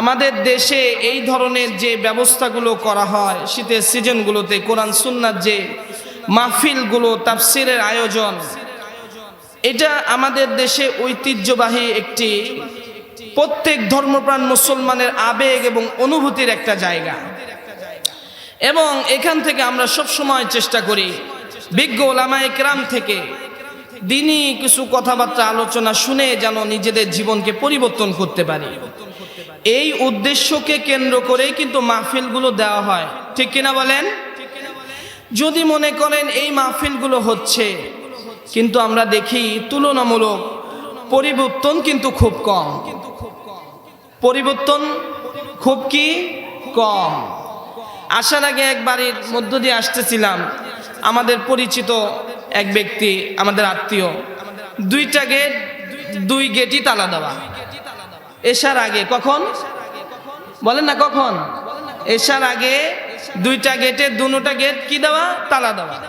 আমাদের দেশে এই ধরনের যে ব্যবস্থাগুলো করা হয়, শীতের সিজনগুলোতে, কোরআন সুন্নার যে মাহফিলগুলো, তাফসিরের আয়োজন, এটা আমাদের দেশে ঐতিহ্যবাহী একটি প্রত্যেক ধর্মপ্রাণ মুসলমানের আবেগ এবং অনুভূতির একটা জায়গা। এবং এখান থেকে আমরা সব সময় চেষ্টা করি, বিজ্ঞ ওলামায়ে কেরাম থেকে দিনই কিছু কথাবার্তা, আলোচনা শুনে যেন নিজেদের জীবনকে পরিবর্তন করতে পারি। এই উদ্দেশ্যকে কেন্দ্র করেই কিন্তু মাহফিলগুলো দেওয়া হয়। ঠিক কিনা বলেন? যদি মনে করেন এই মাহফিলগুলো হচ্ছে, কিন্তু আমরা দেখি তুলনামূলক পরিবর্তন কিন্তু খুব কম। পরিবর্তন খুব কি? কম। আসার আগে এক বাড়ির মধ্য দিয়ে আসতেছিলাম। আমাদের পরিচিত এক ব্যক্তি, আমাদের আত্মীয়, দুইটা গেট, দুই গেটই তালা দেওয়া। এসার আগে কখন? বলেন না কখন? এসার আগে দুইটা গেটে, দুটা গেট কি দেওয়া? তালা দেওয়া।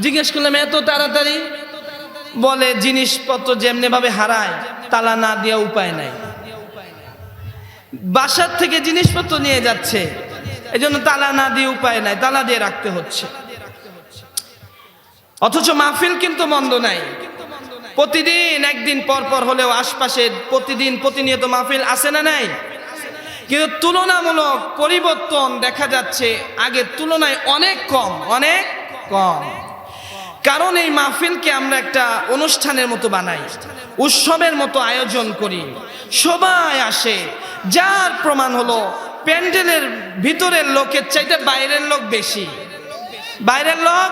জিজ্ঞেস করলাম, এত তাড়াতাড়ি? বলে, জিনিসপত্র যেমনি ভাবে হারায়, তালা না দেওয়া উপায় নাই। বাসার থেকে জিনিসপত্র নিয়ে যাচ্ছে। এই জন্য তালা না দিয়ে উপায় নাই, তালা দিয়ে রাখতে হচ্ছে। অথচ মাহফিল কিন্তু মন্দ নাই। প্রতিদিন, একদিন পর পর হলেও আশপাশে প্রতিদিন প্রতিনিয়ত মাহফিল আসে না নাই? কিন্তু তুলনামূলক পরিবর্তন দেখা যাচ্ছে আগের তুলনায় অনেক কম অনেক কম। কারণ এই মাহফিলকে আমরা একটা অনুষ্ঠানের মতো বানাই, উৎসবের মতো আয়োজন করি, সবাই আসে। যার প্রমাণ হলো প্যান্ডেলের ভিতরের লোকের চাইতে বাইরের লোক বেশি। বাইরের লোক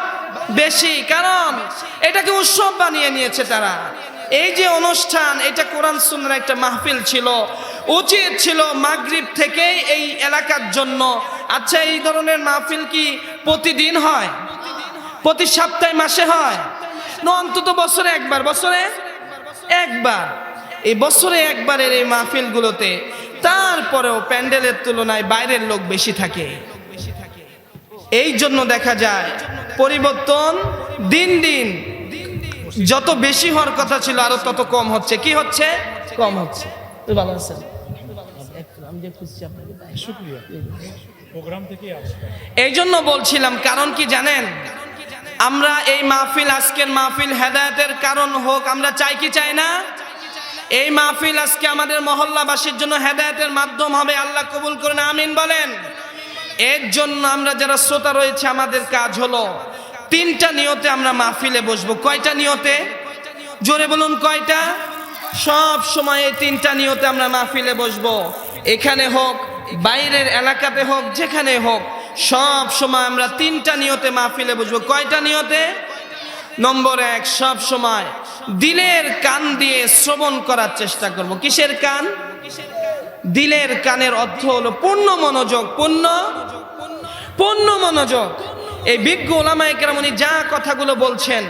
বেশি, কারণ এটাকে উৎসব বানিয়ে নিয়েছে তারা। এই যে অনুষ্ঠান, এটা কোরআন সুন্নার একটা মাহফিল ছিল। উচিত ছিল মাগরিব থেকেই এই এলাকার জন্য। আচ্ছা এই ধরনের মাহফিল কি প্রতিদিন হয়? প্রতি সপ্তাহে, মাসে হয়? অন্তত বছরে একবার। বছরে একবার। এই বছরে একবারের এই মাহফিলগুলোতে, তারপরেও প্যান্ডেলের তুলনায় বাইরের লোক বেশি থাকে। এই জন্য দেখা যায় পরিবর্তন দিন দিন যত বেশি হওয়ার কথা ছিল, আরও তত কম হচ্ছে। কি হচ্ছে? কম হচ্ছে। এই জন্য বলছিলাম, কারণ কি জানেন? আমরা এই মাহফিল, আজকের মাহফিল হেদায়তের কারণ হোক, আমরা চাই কি চাই না? এই মাহফিল আজকে আমাদের মহল্লাবাসীর জন্য হেদায়তের মাধ্যম হবে। আল্লাহ কবুল করেন, আমিন বলেন। এর জন্য আমরা যারা শ্রোতা রয়েছে, আমাদের কাজ হলো তিনটা নিয়তে আমরা মাহফিলে বসবো। কয়টা নিয়তে? জোরে বলুন কয়টা? সব সময় এই তিনটা নিয়তে আমরা মাহফিলে বসবো। এখানে হোক, বাইরের এলাকাতে হোক, যেখানে হোক, সব সময় আমরা তিনটা নিয়তে মাহফিলে বসবো। কয়টা নিয়তে? নম্বর এক, সব সময় দিলের কান দিয়ে শ্রবণ করার চেষ্টা করব। কিসের কান? দিলের কানের অর্থ হলো পূর্ণ মনোযোগ, পূর্ণ পূর্ণ মনোযোগ। এই বিজ্ঞ ওলামায় কেরামনি যা কথাগুলো বলছেন,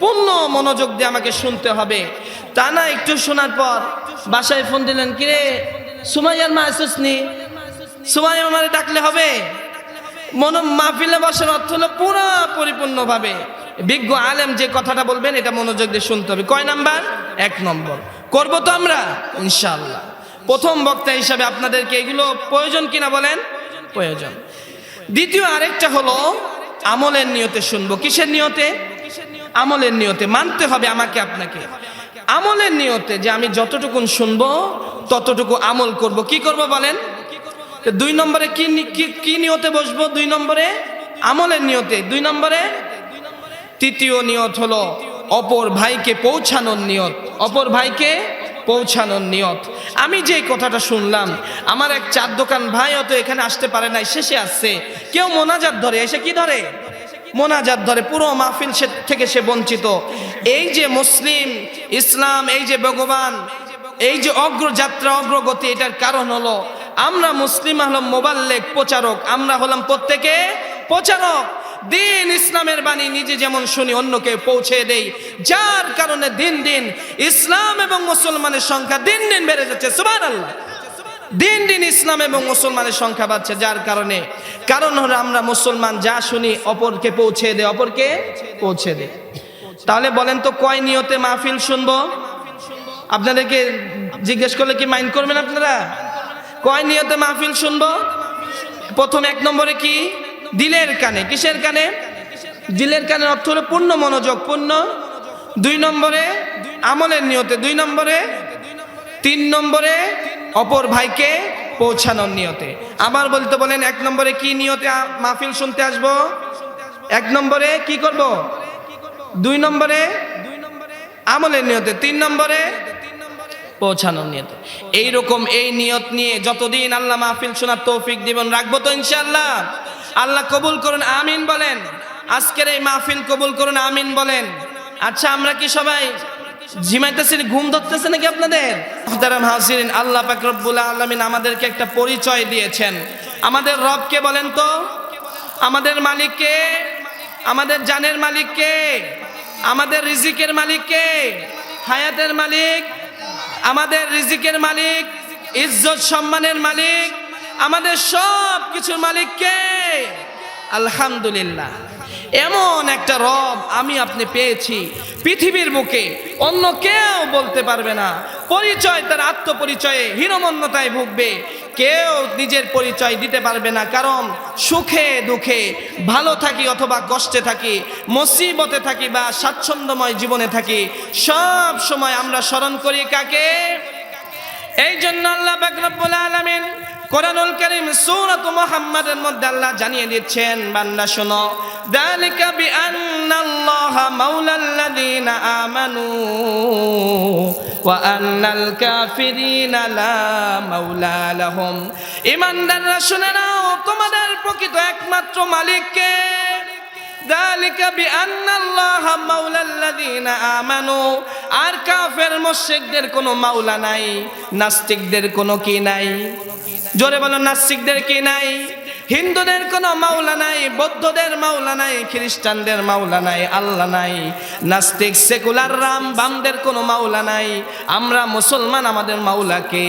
পূর্ণ মনোযোগ দিয়ে আমাকে শুনতে হবে। তা না, একটু শোনার পর বাসায় ফোন দিলেন, কিরে, সুমাইয়ার মা আসুসনি সুমাইয়ার মারে ডাকলে হবে। মন মাহফিলে বসার অর্থ হলো পুরা পরিপূর্ণভাবে। বিজ্ঞ আলেম যে কথাটা বলবেন, এটা মনোযোগ দিয়ে শুনতে হবে। কয় নাম্বার? এক নম্বর। করব তো আমরা, ইনশাআল্লাহ। প্রথম বক্তা হিসাবে আপনাদেরকে এগুলো প্রয়োজন কিনা বলেন? প্রয়োজন। দ্বিতীয় আরেকটা হলো আমলের নিয়তে শুনব। কিসের নিয়তে? আমলের নিয়তে। মানতে হবে আমাকে আপনাকে। আমলের নিয়তে যে আমি যতটুকুন শুনব ততটুকু আমল করব। কি করব বলেন? দুই নম্বরে কি কি নিয়তে বসবো? দুই নম্বরে আমলের নিয়তে। দুই নম্বরে তৃতীয় নিয়ত হলো অপর ভাইকে পৌঁছানোর নিয়ত। অপর ভাইকে পৌঁছানোর নিয়ত। আমি যে কথাটা শুনলাম, আমার এক চার দোকান ভাই হয়তো এখানে আসতে পারে নাই, শেষে আসছে। কেউ মোনাজাত ধরে, এসে কি ধরে? মোনাজাত ধরে, পুরো মাহফিল থেকে সে বঞ্চিত। এই যে মুসলিম, ইসলাম, এই যে ভগবান, এই যে অগ্রযাত্রা অগ্রগতি, এটার কারণ হলো, আমরা মুসলিম হলাম মোবাল্লেক প্রচারক, আমরা হলাম প্রত্যেকে প্রচারক। দিন ইসলামের বাণী নিজে যেমন শুনি, অন্যকে পৌঁছে দেই। যার কারণে দিন দিন ইসলাম এবং মুসলমানের সংখ্যা দিন দিন বেড়ে যাচ্ছে সুবান আল্লাহ দিন দিন ইসলাম এবং মুসলমানের সংখ্যা বাড়ছে, যার কারণে। কারণ হলো আমরা মুসলমান যা শুনি, অপরকে পৌঁছে দে অপরকে পৌঁছে দে তাহলে বলেন তো কয় নিয়তে মাহফিল শুনব? আপনাদেরকে জিজ্ঞেস করলে কি মাইন্ড করবেন আপনারা? কয় নিয়তে মাহফিল শুনব? প্রথম এক নম্বরে কি? দিলের কানে, কিসের কানে? দিলের কানের অর্থ হলো পূর্ণ মনোযোগ, পূর্ণ। দুই নম্বরে আমলের নিয়তে, দুই নম্বরে তিন নম্বরে অপর ভাইকে পৌঁছানোর নিয়তে। আবার বলতে বলেন, এক নম্বরে কি নিয়তে মাহফিল শুনতে আসব? এক নম্বরে কি করব? দুই নম্বরে আমলের নিয়তে, তিন নম্বরে পৌঁছানোর নিয়তে। এইরকম এই নিয়ত নিয়ে যতদিন আল্লাহ মাহফিল শোনার তৌফিক দিবেন, রাখব তো ইনশাআল্লাহ। আল্লাহ কবুল করুন, আমিন বলেন। আজকের এই মাহফিল কবুল করুন, আমিন বলেন। আচ্ছা আমরা কি সবাই ঝিমাইতেছেন ঘুম ধরতেছে নাকি আপনাদের? মুহতারাম হাসিরিন আল্লাহ আলামিন আমাদেরকে একটা পরিচয় দিয়েছেন। আমাদের রবকে বলেন তো? আমাদের মালিককে আমাদের জানের মালিককে আমাদের রিজিকের মালিককে হায়াতের মালিক? আমাদের রিজিকের মালিক? ইজ্জত সম্মানের মালিক? আমাদের সব কিছুর মালিক কে? আলহামদুলিল্লাহ। এমন একটা রব আমি আপনি পেয়েছি পৃথিবীর বুকে অন্য কেউ বলতে পারবে না। পরিচয় তার আত্মপরিচয়ে হীনমন্যতায় ভুগবে। কেউ নিজের পরিচয় দিতে পারবে না। কারণ সুখে দুঃখে ভালো থাকি অথবা কষ্টে থাকি, মুসিবতে থাকি বা স্বাচ্ছন্দ্যময় জীবনে থাকি, সব সময় আমরা স্মরণ করি কাকে? এই জন্য আল্লাহ বাকরবুল আলমিন কোরআনুল করিম সূরাত মুহাম্মাদের মধ্যে আল্লাহ জানিয়ে দিচ্ছেন, বান্দা শোনো দালিকা বিআন্নাল্লাহা মাওলাল্লাযীনা আমানু ওয়া আন্নাল কাফিরিনা লা মাওলা লাহুম। ঈমানদাররা শুনে নাও, তোমাদের প্রকৃত একমাত্র মালিক কে যালিকা বিআন্নাল্লাহা মাওলাল্লাযিনা আমানু আর কাফের মুশরিকদের কোনো মাওলা নাই, নাস্তিকদের কোনো কি নাই? জোরে বলো, নাস্তিকদের কি নাই? হিন্দুদের কোনো মাওলা নাই, বৌদ্ধদের মাওলা নাই, খ্রিস্টানদের মাওলা নাই, আল্লাহ নাই। নাস্তিক, সেকুলার, রাম, বামদের কোনো মাওলা নাই। আমরা মুসলমান, আমাদের মাওলাকে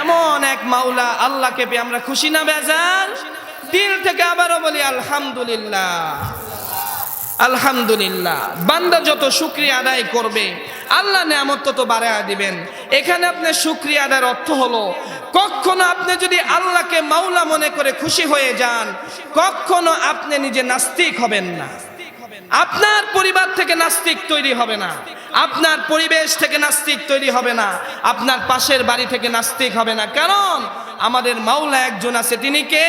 এমন এক মাওলা, আল্লাহকে পেয়ে আমরা খুশি না, বেজার? দিল থেকে আবারও বলি, আলহামদুলিল্লাহ। আলহামদুলিল্লাহ। বান্দা যত শুক্রিয়া আদায় করবে, আল্লাহ নিয়ামত তত বাড়ায় দিবেন। এখানে আপনি শুক্রিয়া আদায়ের অর্থ হলো, কখনো আপনি যদি আল্লাহকে মাওলা মনে করে খুশি হয়ে যান, কখনো আপনি নিজে নাস্তিক হবেন না। আপনার পরিবার থেকে নাস্তিক তৈরি হবে না। আপনার পরিবেশ থেকে নাস্তিক তৈরি হবে না। আপনার পাশের বাড়ি থেকে নাস্তিক হবে না। কারণ আমাদের মাওলা একজন আছে, তিনি কে?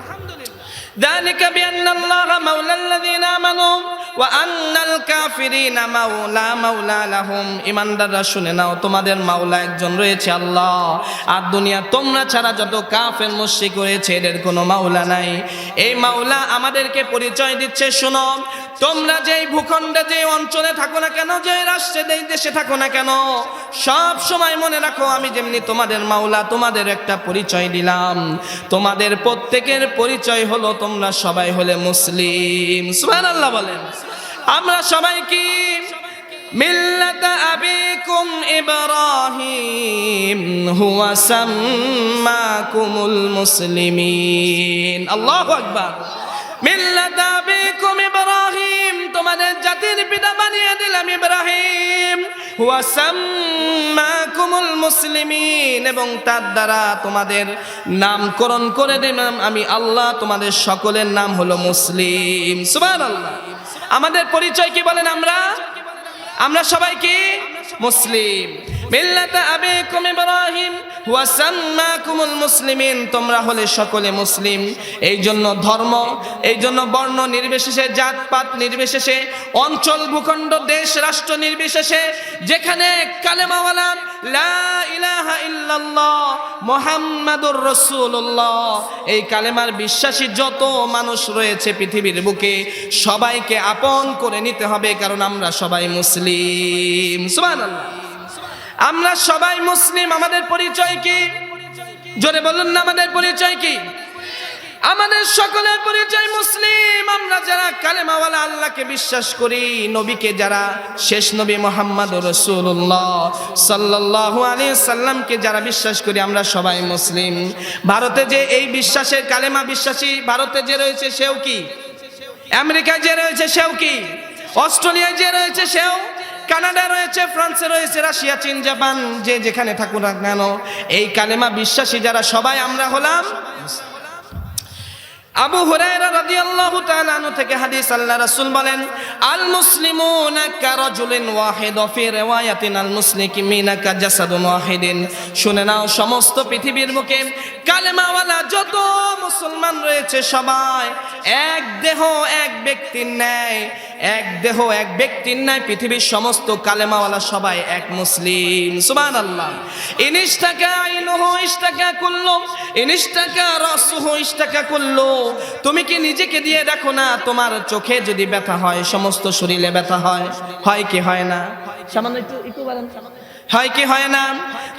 ذلك بأن الله مولى الذين آمنوا وأن الكافرين مولى مولى لهم ইমানদাররা শুনে নাও তোমাদের মাওলা একজন রয়েছে আল্লাহ আর দুনিয়া তোমরা ছাড়া যত কাফের মুশরিক রয়েছে এদের কোনো মাওলা নাই এই মাওলা আমাদেরকে পরিচয় দিচ্ছে শোনো তোমরা যেই ভূখণ্ডে যে অঞ্চলে থাকো না কেন যে রাষ্ট্রে যেই দেশে থাকো না কেন সব সময় মনে রাখো আমি যেমনি তোমাদের মাওলা তোমাদের একটা পরিচয় দিলাম তোমাদের প্রত্যেকের পরিচয় হলো তোমরা সবাই হলে মুসলিম। সুহান আল্লাহ বলেন। আমরা সবাই কি? মিল্লাত আবিকুম ইব্রাহিম, হুয়া সাম্মাকুমুল মুসলিমিন। আল্লাহু আকবার। মিল্লাত আবিকুম ইব্রাহিম। তোমাদের জাতির পিতা বানিয়ে দিলাম ইব্রাহিম। হুয়া সাম্মাকুমুল মুসলিমিন, এবং তার দ্বারা তোমাদের নামকরণ করে দিলাম আমি আল্লাহ, তোমাদের সকলের নাম হলো মুসলিম। সুবহানাল্লাহ। আমাদের পরিচয় কি বলেন আমরা? আমরা সবাই কি? মুসলিম। মিল্লাতা আবিকুম ইব্রাহিম ওয়া সাম্মাকুমুল মুসলিমিন, তোমরা হলে সকলে মুসলিম। এই জন্য ধর্ম এই জন্য বর্ণ নির্বিশেষে, জাতপাত নির্বিশেষে, অঞ্চল ভূখণ্ড, দেশ রাষ্ট্র নির্বিশেষে, যেখানে কালেমাওয়ালা লা ইলাহা ইল্লাল্লাহ মুহাম্মাদুর রাসূলুল্লাহ, এই কালেমার বিশ্বাসী যত মানুষ রয়েছে পৃথিবীর বুকে, সবাইকে আপন করে নিতে হবে, কারণ আমরা সবাই মুসলিম। সুবহানাল্লাহ। আমরা সবাই মুসলিম, আমাদের পরিচয় কি? জোরে বলুন না, আমাদের পরিচয় কি? আমাদের সকলের পরিচয় মুসলিম। আমরা যারা কালেমাওয়ালা আল্লাহকে বিশ্বাস করি, নবীকে যারা শেষ নবী মোহাম্মদ রসুল্লাহ সাল্লাহ আলী সাল্লামকে যারা বিশ্বাস করি, আমরা সবাই মুসলিম। ভারতে যে এই বিশ্বাসের কালেমা বিশ্বাসী, ভারতে যে রয়েছে সেও কি? আমেরিকায় যে রয়েছে সেও কি? অস্ট্রেলিয়ায় যে রয়েছে সেও কানাডা রয়েছে, ফ্রান্সে রয়েছে, রাশিয়া, চীন, জাপান, যে যেখানে থাকুন না কেন। এই কালেমা বিশ্বাসী যারা, সবাই আমরা হলাম আবু হুরায়রা রাদিয়াল্লাহু তাআলা আনহু থেকে হাদিস আল্লাহ রাসূল বলেন, আল মুসলিমুনা কারাজুলিন ওয়াহিদ ফি রিওয়ায়াতিন আল মুসলিমিনা কাজাসাদুন ওয়াহিদিন। শুনে নাও, সমস্ত পৃথিবীর বুকে কালেমাওয়ালা যত মুসলমান রয়েছে সবাই, এক দেহ এক ব্যক্তির ন্যায়, এক দেহ এক ব্যক্তির ন্যায় পৃথিবীর সমস্ত কালেমাওয়ালা সবাই এক মুসলিম। সুবহানাল্লাহ। ইনিশতাকা আইনুহু, ইশতাকা কুল্লু, ইনিশতাকা রাসুহু, ইশতাকা কুল্লু। তুমি কি নিজেকে দিয়ে দেখো না তোমার চোখে যদি ব্যথা হয় সমস্ত শরীরে ব্যথা হয়? হয় কি হয় না? সামান্য একটু একটু বলেন হয় কি হয় না?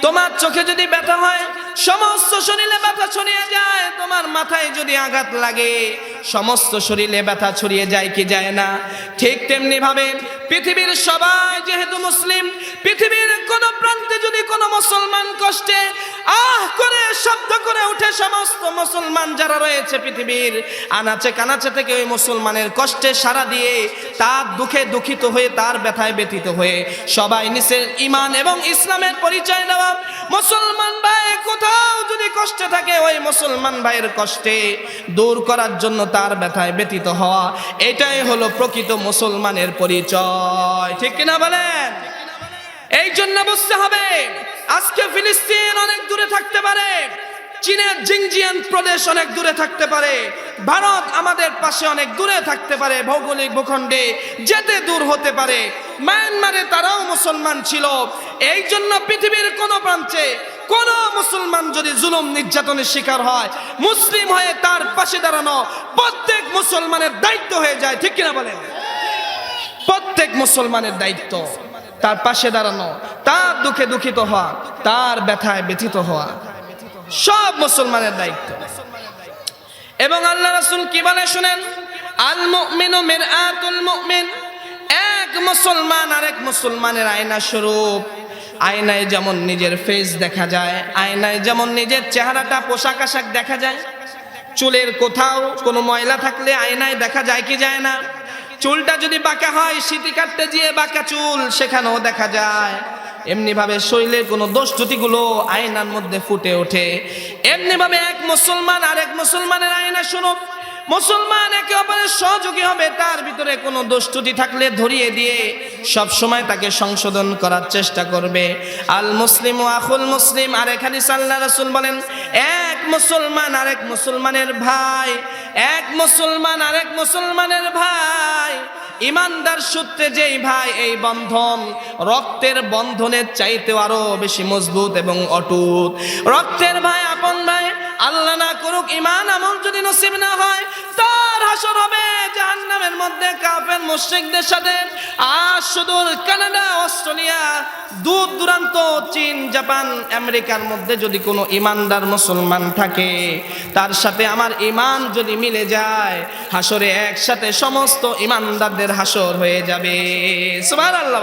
তোমার চোখে যদি ব্যথা হয় সমস্ত শরীরে ব্যথা ছড়িয়ে যায় তোমার মাথায় যদি আঘাত লাগে সমস্ত শরীরে ব্যথা ছড়িয়ে যায় কি যায় না? ঠিক তেমনি ভাবে পৃথিবীর সবাই যেহেতু মুসলিম পৃথিবীর কোন প্রান্তে যদি কোনো মুসলমান কষ্টে আহ করে, শব্দ করে উঠে সমস্ত মুসলমান যারা রয়েছে পৃথিবীর আনাচে কানাচে থেকে ওই মুসলমানের কষ্টে সারা দিয়ে তার দুঃখে দুঃখিত হয়ে, তার ব্যথায় ব্যতীত হয়ে সবাই নিচের ইমান এবং ইসলামের পরিচয় দেওয়া। মুসলমান ভাই, কোথাও যদি কষ্টে থাকে, ওই মুসলমান ভাইয়ের কষ্টে দূর করার জন্য তার ব্যথায় ব্যতীত হওয়া, এটাই হলো প্রকৃত মুসলমানের পরিচয়। ঠিক কিনা বলেন? এই জন্য বুঝতে হবে, আজকে ফিলিস্তিন অনেক দূরে থাকতে পারে, চীনের জিংজিয়ান প্রদেশ অনেক দূরে থাকতে পারে, ভারত আমাদের পাশে অনেক দূরে থাকতে পারে, ভৌগোলিক ভূখণ্ডে যেতে দূর হতে পারে। মায়ানমারে তারাও মুসলমান ছিল এই জন্য পৃথিবীর কোনো প্রান্তে কোন মুসলমান যদি জুলুম নির্যাতনের শিকার হয়, মুসলিম হয়ে তার পাশে দাঁড়ানো প্রত্যেক মুসলমানের দায়িত্ব হয়ে যায়, ঠিক কিনা বলেন? প্রত্যেক মুসলমানের দায়িত্ব। তার পাশে দাঁড়ানো, তার দুঃখে দুঃখিত হওয়া, তার ব্যথায় ব্যথিত হওয়া, সব মুসলমানের দায়িত্ব। এবং আল্লাহ রাসূল কি বলে শুনেন? আল মুমিনু মিরআতুল মুমিন। এক মুসলমান আরেক মুসলমানের আয়না স্বরূপ। আয়নায় যেমন নিজের ফেস দেখা যায়, আয়নায় যেমন নিজের চেহারাটা, পোশাক আশাক দেখা যায়। চুলের কোথাও কোনো ময়লা থাকলে আয়নায় দেখা যায় কি যায় না? চুলটা যদি বাঁকা হয়, সিটি কাটতে গিয়ে বাঁকা চুল, সেখানেও দেখা যায়। এমনি ভাবে শরীরের কোনো দোষ ত্রুটিগুলো আয়নার মধ্যে ফুটে ওঠে। এমনি ভাবে এক মুসলমান আর এক মুসলমানের আয়না শুনো মুসলমান একে অপরের সহযোগী হবে, তার ভিতরে কোনো দোষ ত্রুটি থাকলে ধরিয়ে দিয়ে সব সময় তাকে সংশোধন করার চেষ্টা করবে। আল মুসলিম ও আখুল মুসলিম আর এখানে সাল্লাহ রাসূল বলেন, এক মুসলমান আরেক মুসলমানের ভাই, এক মুসলমান আরেক মুসলমানের ভাই, ইমানদার সূত্রে যেই ভাই, এই বন্ধন রক্তের বন্ধনের চাইতেও আরও বেশি মজবুত এবং অটুট। রক্তের ভাই আপন ভাই আল্লাহ না করুক ইমান আমল যদি নসিব না হয়, তার হাসর হবে জাহান্নামের মধ্যে কাফের মুশরিকদের সাথে। আর সুদূর কানাডা, অস্ট্রেলিয়া, দূর দূরান্ত, চীন, জাপান, আমেরিকার মধ্যে যদি কোনো ইমানদার মুসলমান থাকে, তার সাথে আমার ইমান যদি মিলে যায়, হাসরে একসাথে সমস্ত ইমানদারদের হাসর হয়ে যাবে। সুবহানাল্লাহ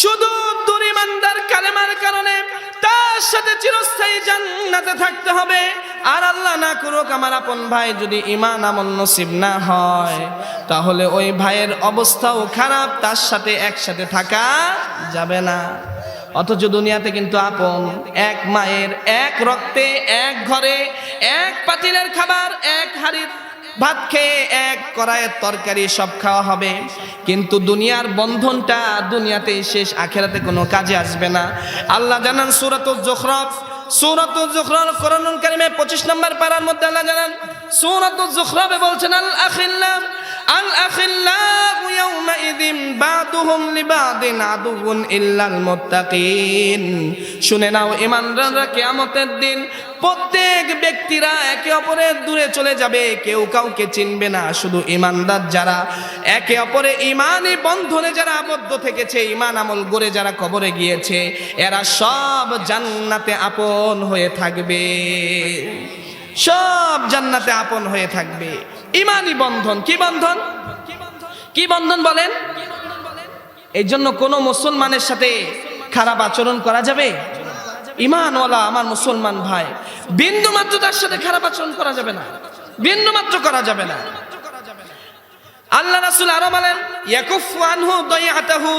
শুধু দূর ইমানদার কালেমার কারণে তার সাথে চিরস্থায়ী জান্নাতে থাকতে হবে। আর আল্লাহ না করুক, আমার আপন ভাই যদি ইমান আমল নসিব না হয়, তাহলে ওই ভাইয়ের অবস্থাও খারাপ, তার সাথে একসাথে থাকা যাবে না। অথচ দুনিয়াতে কিন্তু আপন, এক মায়ের এক রক্তে, এক ঘরে, এক পাতিলের খাবার, এক হাড়ির ভাত খেয়ে এক কড়াইয়ের তরকারি সব খাওয়া হবে। কিন্তু দুনিয়ার বন্ধনটা দুনিয়াতেই শেষ, আখেরাতে কোনো কাজে আসবে না। আল্লাহ জানান সুরাত জোখরফ সুরাতুল জোখরফ কোরআনুল পঁচিশ 25 নম্বর পাড়ার মধ্যে আল্লাহ জানান সুরাতুল জোখরফে বলছেন, আল আখিল্লাহ আল আখিল্লাহ ইয়াউমাইযিন বাদুহুম লিবাদিন আদুউন ইল্লাল মুত্তাকিন। শুনে নাও, ঈমানদাররা কিয়ামতের দিন প্রত্যেক ব্যক্তিরা একে অপরের দূরে চলে যাবে, কেউ কাউকে চিনবে না। শুধু ইমানদার যারা, একে অপরে ইমানই বন্ধনে যারা আবদ্ধ থেকেছে ইমান আমল গড়ে যারা কবরে গিয়েছে, এরা সব জান্নাতে আপন হয়ে থাকবে। সব জান্নাতে আপন হয়ে থাকবে। ইমানই বন্ধন। কি বন্ধন? কি বন্ধন বলেন? এই জন্য কোনো মুসলমানের সাথে খারাপ আচরণ করা যাবে? ইমানওয়ালা আমার মুসলমান ভাই, বিন্দু মাত্র তার সাথে খারাপ আচরণ করা যাবে না। বিন্দু মাত্র করা যাবে না। আল্লাহ রাসূল আরও বলেন, ইয়াকুফু আনহু দয়াতাহু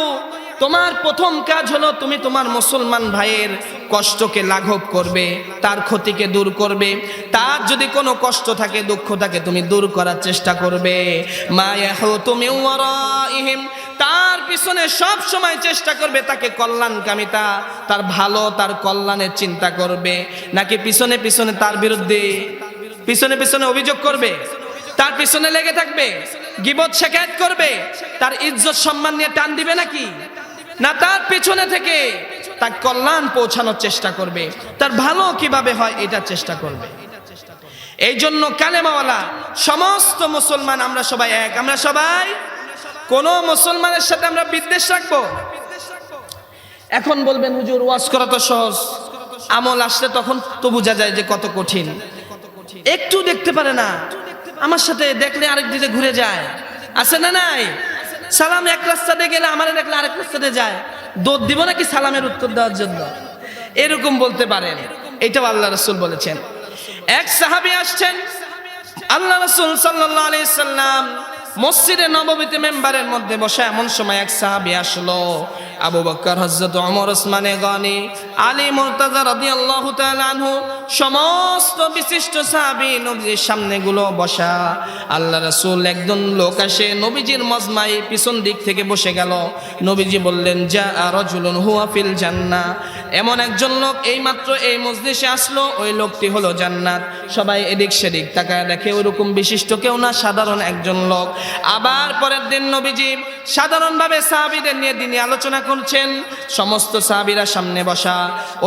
তোমার প্রথম কাজ হলো তুমি তোমার মুসলমান ভাইয়ের কষ্টকে লাঘব করবে, তার ক্ষতিকে দূর করবে। তার যদি কোনো কষ্ট থাকে, দুঃখ থাকে, তুমি দূর করার চেষ্টা করবে। তার পিছনে সব সময় চেষ্টা করবে, তাকে কল্যাণকামিতা, তার ভালো, তার কল্যাণের চিন্তা করবে। নাকি পিছনে পিছনে তার বিরুদ্ধে, পিছনে পিছনে অভিযোগ করবে? তার পিছনে লেগে থাকবে? গিবত শেখায়ত করবে? তার ইজ্জত সম্মান নিয়ে টান দিবে নাকি? না তার পেছনে থেকে তার কল্যাণ পৌঁছানোর চেষ্টা করবে। তার ভালো কীভাবে হয় এটা চেষ্টা করবে। এই জন্য কালেমাওয়ালা, সমস্ত মুসলমান আমরা সবাই এক। আমরা সবাই কোন মুসলমানের সাথে আমরা বিদ্বেষ রাখব? এখন বলবেন, হুজুর, ওয়াজ করা তো সহজ। আমল আসলে তখন তো বোঝা যায় যে কত কঠিন। একটু দেখতে পারে না। আমার সাথে দেখলে আরেক দিকে ঘুরে যায়। আছে না নাই? সালাম এক রাস্তাতে গেলে আমার দেখলে আরেক রাস্তাতে যায়। দৌড় দিব নাকি সালামের উত্তর দেওয়ার জন্য? এরকম বলতে পারেন। এটাও আল্লাহ রসুল বলেছেন। এক সাহাবি আসছেন। আল্লাহ রসুল আলি সাল্লাম মসজিদে নবমীতে মেম্বারের মধ্যে বসে এমন সময় এক সাহাবি আসলো। আবু বক্কর হজরত অমর ওসমানে গনি, আলী মুরতাজা রাদিয়াল্লাহু তাআলা আনহু, সমস্ত বিশিষ্ট সাহাবী নবীজির সামনে গুলো বসা। আল্লাহ রসুল একজন লোক আসে, নবীজির মজমাই পিছন দিক থেকে বসে গেল। নবীজি বললেন, যা রাজুলুন হুয়া ফিল জান্নাহ। এমন একজন লোক এইমাত্র এই মজলিসে আসলো, ওই লোকটি হলো জান্নাত। সবাই এদিক সেদিক তাকায় দেখে ওইরকম বিশিষ্ট কেউ না, সাধারণ একজন লোক। আবার পরের দিন নবীজি সাধারণভাবে সাহাবিদের নিয়ে দিনে আলোচনা করছেন সমস্ত সাহাবিরা সামনে বসা।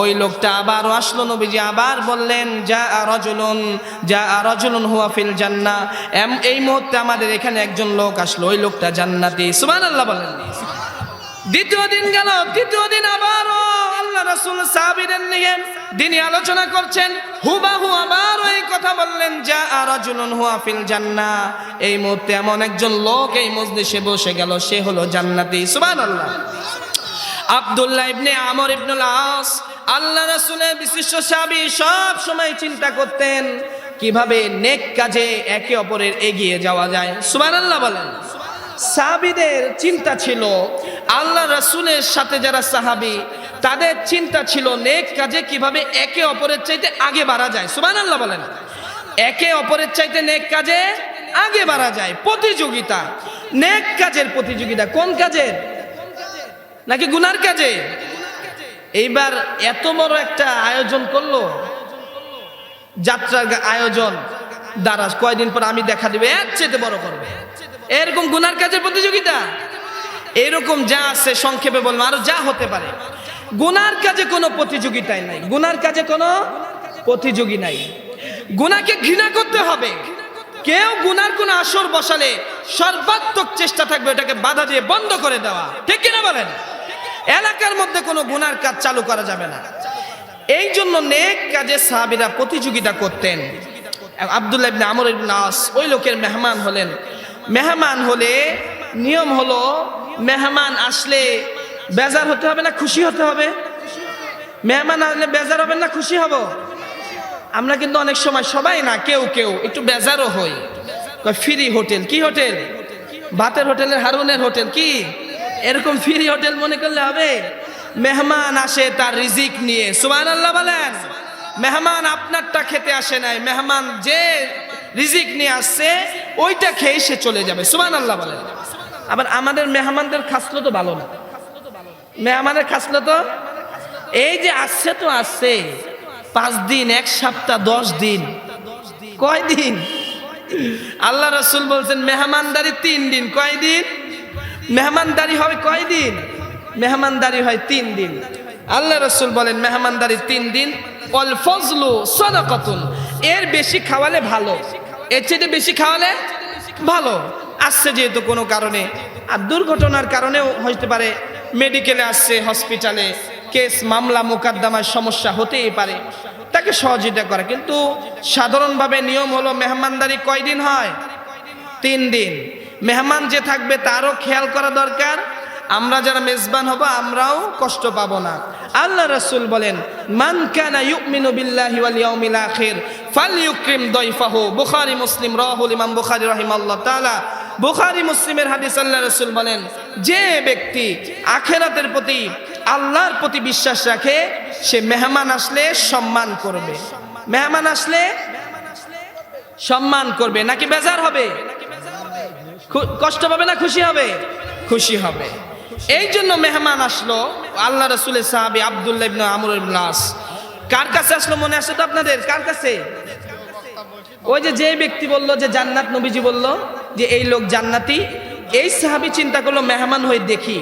ওই লোকটা আবারও আসলো, নবীজি আবার বললেন যা রজুলুন যা রজুলুন হুয়া ফিল জান্নাহ। এম, এই মুহূর্তে আমাদের এখানে একজন লোক আসলো, ওই লোকটা জান্নাতি। সুবহানাল্লাহ বলেন। দ্বিতীয় দিন গেল, তৃতীয় দিন আবারও আল্লাহ রাসূল সাহাবীদের নিয়ে দিনে আলোচনা করছেন, হুবাহু আবার ওই কথা বললেন যা রাজুলুন হুয়া ফিল জান্নাহ। এই মুহূর্তে এমন একজন লোক এই মজলিসে বসে গেল, সে হলো জান্নাতি। সুবহানাল্লাহ। আব্দুল্লাহ ইবনে আমর ইবনুল আস আল্লাহ রাসূলের বিশিষ্ট সাহাবী সব সময় চিন্তা করতেন, কীভাবে নেক কাজে একে অপরের এগিয়ে যাওয়া যায়। সুবহানাল্লাহ বলেন। সাহাবিদের চিন্তা ছিল, আল্লাহ রাসূলের সাথে যারা সাহাবী, তাদের চিন্তা ছিল নেক কাজে কীভাবে একে অপরের চাইতে আগে বাড়া যায়। সুবহানাল্লাহ বলেন। একে অপরের চাইতে নেক কাজে আগে বাড়া যায়। প্রতিযোগিতা। নেক কাজের প্রতিযোগিতা কোন কাজের? নাকি গুনার কাজে? এইবার এত বড় একটা আয়োজন করল। যাত্রার আয়োজন দ্বারা কয়দিন পর আমি দেখা দেবে, এর চেয়ে বড় করবে। এরকম গুনার কাজের প্রতিযোগিতা? এরকম যা আছে সংক্ষেপে বলব, আরও যা হতে পারে। গুনার কাজে কোনো প্রতিযোগিতাই নাই। গুনার কাজে কোনো প্রতিযোগী নাই। গুনাকে ঘৃণা করতে হবে। কেউ গুনার কোন আসর বসালে সর্বাত্মক চেষ্টা থাকবে, ওটাকে বাধা দিয়ে বন্ধ করে দেওয়া। ঠিক কিনা বলেন? এলাকার মধ্যে কোনো গুনার কাজ চালু করা যাবে না। এই জন্য নেক কাজে সাহাবিরা প্রতিযোগিতা করতেন। আব্দুল্লাহ আমর আস, ওই লোকের মেহমান হলেন। মেহমান হলে নিয়ম হলো, মেহমান আসলে বেজার হতে হবে না, খুশি হতে হবে। মেহমান আসলে বেজার হবেন না, খুশি হব। আমরা কিন্তু অনেক সময় সবাই না, কেউ কেউ একটু বেজারও হই। ফ্রি হোটেল, কি হোটেল? ভাতের হোটেলের, হারুনের হোটেল, কি? এরকম ফ্রি হোটেল মনে করলে হবে? মেহমান আসে তার রিজিক নিয়ে। সুবান আল্লাহ বলেন, মেহমান আপনারটা খেতে আসে নাই, মেহমান যে রিজিক নিয়ে আসছে, ওইটা খেয়ে সে চলে যাবে। সুবান আল্লাহ বলেন। আবার আমাদের মেহমানদের খাসলো তো ভালো না। মেহমানের খাসলো তো? এই যে আসছে তো আসছে। পাঁচ দিন, এক সপ্তাহ, দশ দিন। কয় দিন আল্লাহ রসুল বলছেন, মেহমানদারি তিন দিন। কয় দিন মেহমানদারি হবে কয় দিন মেহমানদারি হয় তিন দিন। আল্লাহ রসুল বলেন, মেহমানদারি তিন দিন। অল ফজলু সদাকতুন। এর বেশি খাওয়ালে ভালো। এর চেয়ে বেশি খাওয়ালে ভালো। আসছে যেহেতু কোনো কারণে। আর দুর্ঘটনার কারণেও হতে পারে, মেডিকেলে আসছে, হসপিটালে। কেস, মামলা, মোকদ্দমার সমস্যা হতেই পারে। তাকে সহযোগিতা করে। কিন্তু সাধারণভাবে নিয়ম হলো, মেহমানদারি কয়দিন হয়? তিন দিন। মেহমান যে থাকবে তারও খেয়াল করা দরকার। আমরা যারা মেজবান হব, আমরাও কষ্ট পাব না। আল্লাহ রাসূল বলেন, মান কানা ইউমিনু বিল্লাহি ওয়াল ইয়াউমিল আখির, ফালইউকরিম দাইফাহু। বুখারী, মুসলিম, রাহুল, ইমাম বুখারী রাহিমাহুল্লাহ তাআলা। বুখারি, মুসলিমের হাদিস আল্লাহ রসুল বলেন, যে ব্যক্তি আখেরাতের প্রতি আল্লাহর প্রতি বিশ্বাস রাখে, সে মেহমান আসলে সম্মান করবে। মেহমান আসলে সম্মান করবে, নাকি বেজার হবে? কষ্ট পাবে না খুশি হবে? খুশি হবে। এই জন্য মেহমান আসলো আল্লাহ রসুলের সাহাবি আবদুল্লাহ ইবনে আমর ইবনে কার কাছে আসলো মনে আসে তো আপনাদের? কার কাছে? ওই যে যে ব্যক্তি বলল যে জান্নাত নবীজি বলল যে এই লোক জান্নাতি, এই সাহাবি চিন্তা করল মেহমান হয়ে দেখি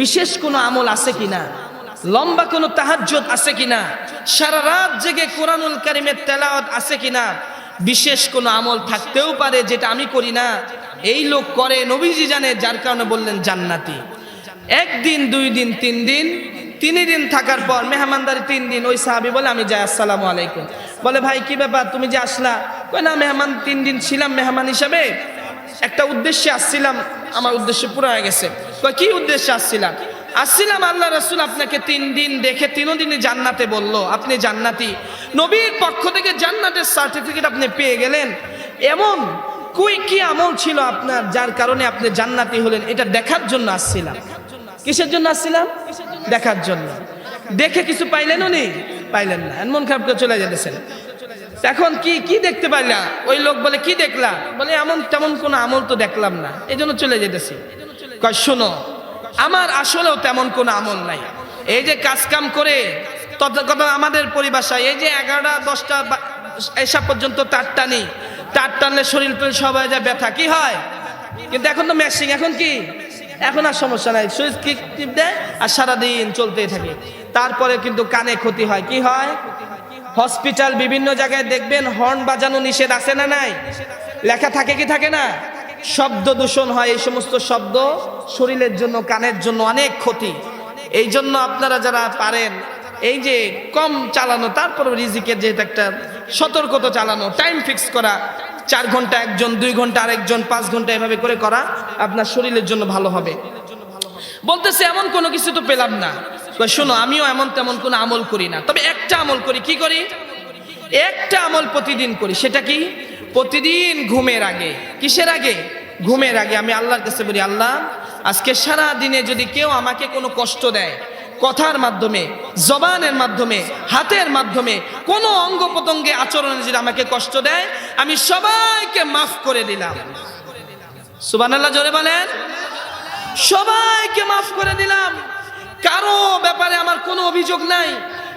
বিশেষ কোনো আমল আছে কিনা, লম্বা কোনো তাহাজ্জুদ আছে কিনা, সারা রাত জেগে কোরআনুল কারিমের তেলাওয়াত আছে কিনা, বিশেষ কোনো আমল থাকতেও পারে যেটা আমি করি না। এই লোক করে, নবীজি জানে, যার কারণে বললেন জান্নাতি। একদিন, দুই দিন, তিন দিন তিন দিন থাকার পর, মেহমানদারি তিন দিন, ওই সাহাবি বলে, আমি যাই, আসসালামু আলাইকুম। বলে, ভাই, কি ব্যাপার? তুমি যে আসলা? কই না, মেহমান, তিন দিন ছিলাম মেহমান হিসাবে। একটা উদ্দেশ্যে আসছিলাম, আমার উদ্দেশ্য পুরো হয়ে গেছে। কই কি উদ্দেশ্যে আসছিলাম? আসছিলাম আল্লাহ রসুল আপনাকে তিন দিন দেখে তিনও দিনে জান্নাতে বলল, আপনি জান্নাতি। নবীর পক্ষ থেকে জান্নাতের সার্টিফিকেট আপনি পেয়ে গেলেন। এমন কুই কি আমল ছিল আপনার যার কারণে আপনি জান্নাতি হলেন? এটা দেখার জন্য আসছিলাম। কিসের জন্য আসছিলাম? দেখার জন্য। দেখে কিছু পাইলেন উনি? পাইলেন না। মন খারাপ করে চলে যেতেছেন। এখন কি কি দেখতে পাইলা? ওই লোক বলে, কি দেখলা? বলে, এমন তেমন কোনো আমল তো দেখলাম না। এই জন্য চলে যেতেছি। কয়, শোনো, আমার আসলেও তেমন কোনো আমল নাই। এই যে কাজ কাম করে তথাগত আমাদের পরিভাষায়, এই যে এগারোটা, দশটা এসব পর্যন্ত তার টানি তার টানলে শরীর টরীর সবাই যা ব্যথা। কি হয়? কিন্তু এখন তো ম্যাশিং এখন কি? এখন আর সমস্যা নাই। সুইচ কিক টিপ দেয়? আর সারাদিন চলতেই থাকে। তারপরে কিন্তু কানে ক্ষতি হয়। কি হয়? হসপিটাল বিভিন্ন জায়গায় দেখবেন হর্ন বাজানো নিষেধ আছে না নাই? লেখা থাকে কি থাকে না? শব্দ দূষণ হয়। এই সমস্ত শব্দ শরীরের জন্য, কানের জন্য অনেক ক্ষতি। এই জন্য আপনারা যারা পারেন এই যে কম চালানো, তারপরে রিজিকের যেহেতু একটা সতর্কতা চালানো টাইম ফিক্স করা, চার ঘণ্টা একজন, দুই ঘণ্টা আরেকজন, পাঁচ ঘণ্টা এভাবে করে করা আপনার শরীরের জন্য ভালো হবে। বলতেছে, এমন কোনো কিছু তো পেলাম না। শোনো, আমিও এমন তেমন কোনো আমল করি না। তবে একটা আমল করি, কি করি? একটা আমল প্রতিদিন করি, সেটা কি? প্রতিদিন ঘুমের আগে। কিসের আগে? ঘুমের আগে। আমি আল্লাহর কাছে বলি, আল্লাহ, আজকে সারা দিনে যদি কেউ আমাকে কোনো কষ্ট দেয় কথার মাধ্যমে, জবানের মাধ্যমে, হাতের মাধ্যমে, কোনো অঙ্গ প্রত্যঙ্গে আচরণে যদি আমাকে কষ্ট দেয়, আমি সবাইকে মাফ করে দিলাম। সুবানাল্লাহ জোরে বলেন। সবাইকে মাফ করে দিলাম। কারও ব্যাপারে আমার কোনো অভিযোগ নাই,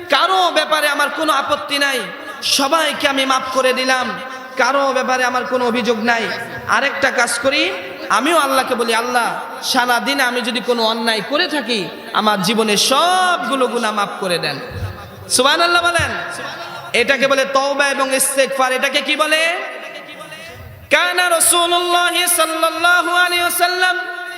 কারও ব্যাপারে আমার কোনো আপত্তি নাই। সবাইকে আমি মাফ করে দিলাম। কারও ব্যাপারে আমার কোনো অভিযোগ নাই। আরেকটা কাজ করি আমিও আল্লাহকে বলি, আল্লাহ, সারাদিন আমি যদি কোনো অন্যায় করে থাকি, আমার জীবনের সবগুলো গুণা মাফ করে দেন। সুবান আল্লাহ বলেন। এটাকে বলে তওবা এবং ইস্তেগফার। এটাকে কি বলে? কানা রাসূলুল্লাহ সাল্লাল্লাহু আলাইহি ওয়াসাল্লাম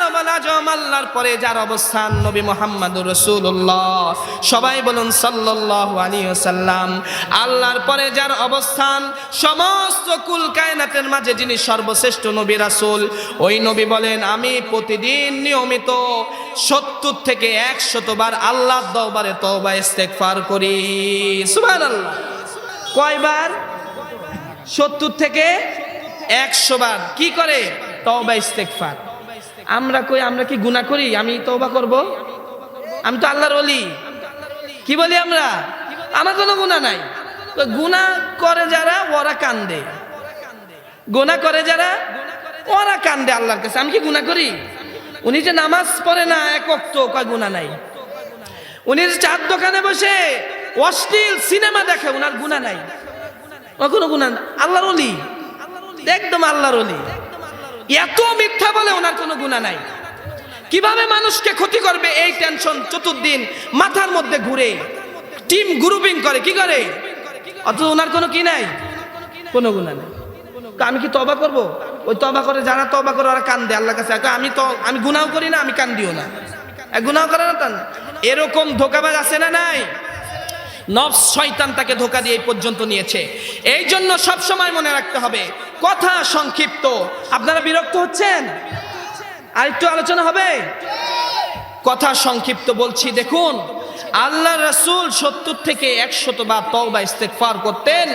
আল আজম আল্লাহর পরে যার অবস্থান নবী মুহাম্মদুর রাসূলুল্লাহ। সবাই বলুন সাল্লাল্লাহু আলাইহি ওয়াসাল্লাম, আল্লাহর পরে যার অবস্থান সমস্ত কুল কায়নাতের মাঝে যিনি সর্বশ্রেষ্ঠ নবী রাসূল, ওই নবী বলেন, আমি প্রতিদিন নিয়মিত সত্তর থেকে একশতবার আল্লাহ দরবারে তওবা, ইস্তেগফার করি। সুবহানাল্লাহ। কয়বার? সত্তর থেকে একশো বার। কি করে? তওবা, ইস্তেগফার। আমরা কই, আমরা কি গুণা করি? আমি তওবা করব? আমি তো আল্লাহর অলি কি বলি আমরা? আমার কোনো গুণা নাই। গুণা করে যারা, ওরা কান্দে। গুণা করে যারা, ওরা কান্দে আল্লাহর কাছে। আমি কি গুণা করি? উনি যে নামাজ পড়ে না, এক অক্ত কয় গুণা নাই। উনি যে চার দোকানে বসে অশ্লীল সিনেমা দেখে, উনার গুণা নাই। কোনো গুণা আল্লাহর অলি একদম আল্লাহর অলি এত মিথ্যা বলে ওনার কোনো গুণা নাই। কীভাবে মানুষকে ক্ষতি করবে এই টেনশন চতুর্দিন মাথার মধ্যে ঘুরে। টিম গ্রুপিং করে, কি করে? অথচ ওনার কোনো কি নাই? কোনো গুণা নেই। আমি কি তবা করব? ওই তবা করে যারা তবা করে ওরা কান্দে আল্লাহ কাছে। আমি তো আমি গুনাও করি না, আমি কান্দিও না। গুনাও করে না এরকম ধোকাবাজ আছে না নাই? নফস শয়তান তাকে ধোকা দিয়ে এই পর্যন্ত নিয়েছে। এই জন্য সব সময় মনে রাখতে হবে, কথা সংক্ষিপ্ত। আপনারা বিরক্ত হচ্ছেন? আর একটু আলোচনা হবে? কথা সংক্ষিপ্ত বলছি, দেখুন, আল্লাহ রসুল সত্তর থেকে একশত বা তওবা ইস্তেকফার করতেন।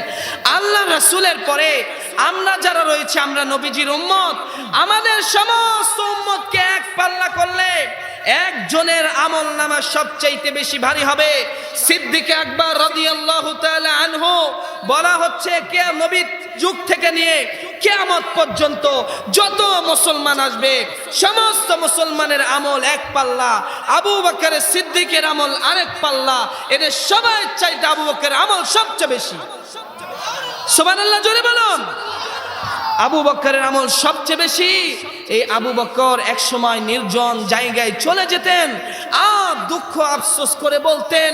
আল্লাহ রসুলের পরে আমরা যারা রয়েছে, আমরা নবীজির উম্মত, আমাদের সমস্ত পাল্লা করলে একজনের আমল নামা সবচাইতে বেশি ভারী হবে। সিদ্দিকে আকবর রাদিয়াল্লাহু তাআলা আনহু বলা হচ্ছে কে নবীর যুগ থেকে নিয়ে কেয়ামত পর্যন্ত যত মুসলমান আসবে, সমস্ত মুসলমানের আমল এক পাল্লা, আবু বকরের সিদ্দিকের আমল আরেক পাল্লা, এদের সবাই চাইতে আবু বকরের আমল সবচেয়ে বেশি। সুবহানাল্লাহ, জোরে বলুন। আবু বক্করের আমল সবচেয়ে বেশি। এই আবু বক্কর এক সময় নির্জন জায়গায় চলে যেতেন, আর দুঃখ আফসোস করে বলতেন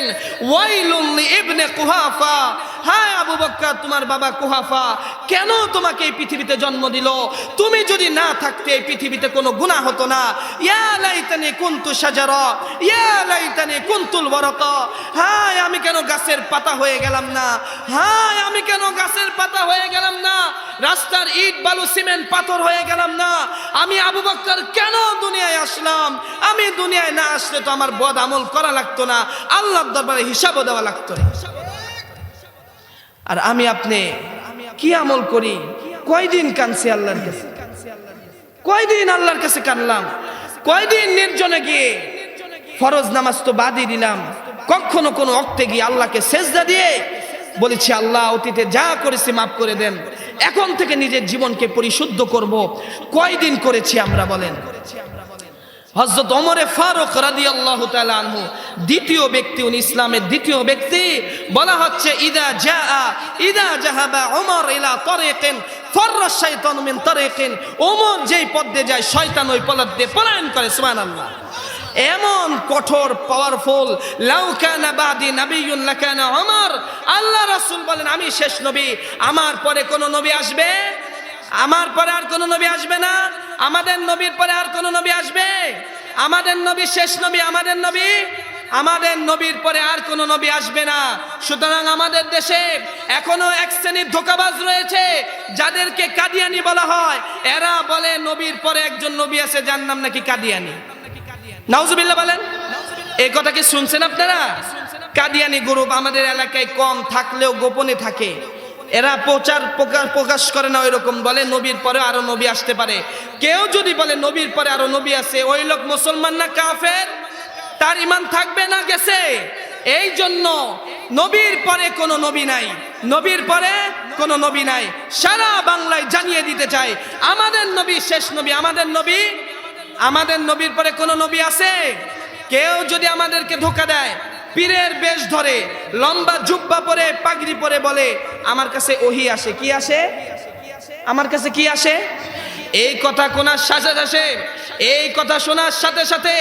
ওয়াইলুল ইবনে কুহাফা। হায় আবু বক্কর, তোমার বাবা কুহাফা, কেন তোমাকে এই পৃথিবীতে জন্ম দিল? তুমি যদি না থাকতে এই পৃথিবীতে কোনো গুনাহ হতো না। ইয়া লাইতানি কুনতু শাজারা, ইয়া লাইতানি কুনতুল বরকা হায়, আমি কেন গাছের পাতা হয়ে গেলাম না? হায়, আমি কেন গাছের পাতা হয়ে গেলাম না? রাস্তার ইট বালু সিমেন্ট পাথর হয়ে গেলাম না। আমি আবু বক্কর কেন দুনিয়ায় আসলাম? আমি দুনিয়ায় না আসলে তো আমার বদ আমল করা লাগতো না। আল্লাহর দরবারে হিসাবও দেওয়া লাগতো না। আর আমি আপনি কি আমল করি? কয়দিন কানছি আল্লাহর কাছে। কয়দিন আল্লাহর কাছে কানলাম কয়দিন নির্জনে গিয়ে ফরজ নামাজ তো বাদই দিলাম। কখনো কোনো অক্তে গিয়ে আল্লাহকে সেজদা দিয়ে বলেছি, আল্লাহ, অতীতে যা করেছি মাফ করে দেন। এখন থেকে নিজের জীবনকে পরিশুদ্ধ করব। কয়দিন করেছি আমরা বলেন? হজরত ওমরে ফারুক রাদি আল্লাহ আনহু, দ্বিতীয় ব্যক্তি, উনি ইসলামের দ্বিতীয় ব্যক্তি, বলা হচ্ছে, ইদা জা ইদা জাহাবা ওমর ইলা তরিকিন, ফররা শাইতান মিন তরিকিন। ওমর যেই পদ্মে যায়, শয়তান ওই পথ দিয়ে পলায়ন করে, সুবহানাল্লাহ। এমন কঠোর পাওয়ারফুল লাউকানা বাদি নাবিয়ুন লাকানা ওমর আল্লাহ রাসূল বলেন, আমি শেষ নবী, আমার পরে কোন নবী আসবে? আমার পরে আর কোন নবী আসবে না? আমাদের নবীর পরে আর কোন নবী আসবে? আমাদের নবী শেষ নবী, আমাদের নবী? আমাদের নবীর পরে আর কোন নবী আসবে না? সুতরাং আমাদের দেশে এখনও এক শ্রেণির ধোকাবাজ রয়েছে, যাদেরকে কাদিয়ানি বলা হয়। এরা বলে, নবীর পরে একজন নবী আছে, যার নাম নাকি কাদিয়ানি। নাউজুবিল্লাহ বলেন। এই কথা কি শুনছেন আপনারা? কাদিয়ানি গ্রুপ আমাদের এলাকায় কম থাকলেও গোপনে থাকে। এরা প্রচার প্রকাশ প্রকাশ করে না ওইরকম বলে, নবীর পরে আরও নবী আসতে পারে। কেউ যদি বলে নবীর পরে আরও নবী আছে, ওই লোক মুসলমান না কাফের? তার ইমান থাকবে না গেছে। এই জন্য নবীর পরে কোনো নবী নাই। নবীর পরে কোনো নবী নাই। সারা বাংলায় জানিয়ে দিতে চাই, আমাদের নবী শেষ নবী, আমাদের নবী আমাদের নবীর পরে কোনো নবী আছে? কেউ যদি আমাদেরকে ধোকা দেয়, পীরের বেশ ধরে, লম্বা জুব্বা পরে, পাগড়ি পরে বলে, আমার কাছে ওহি আসে। কি আসে? আমার কাছে কি আসে? এই কথা কোনার সাজাদ আসে। এই কথা শোনার সাথে সাথে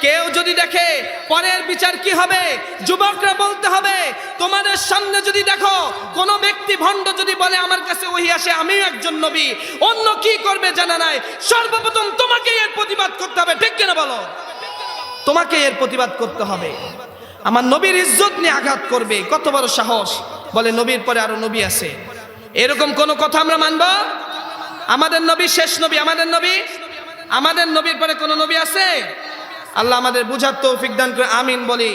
কেউ যদি দেখে পরের বিচার কি হবে, যুবকরা বলতে হবে, তোমাদের সামনে যদি দেখো, কোন ব্যক্তি ভণ্ড যদি বলে, আমার কাছে ওহি আসে, আমিও একজন নবী, অন্য কি করবে জানা নাই, সর্বপ্রথম তোমাকে এর প্রতিবাদ করতে হবে। ঠিক কিনা বলো? তোমাকে এর প্রতিবাদ করতে হবে। আমার নবীর ইজ্জত নিয়ে আঘাত করবে, কত বড় সাহস। বলে, নবীর পরে আরও নবী আছে। এরকম কোন কথা আমরা মানব? আমাদের নবী শেষ নবী, আমাদের নবী? আমাদের নবীর পরে কোন নবী আছে? আল্লাহ আমাদের বুঝার তৌফিক দান করে আমিন বলি।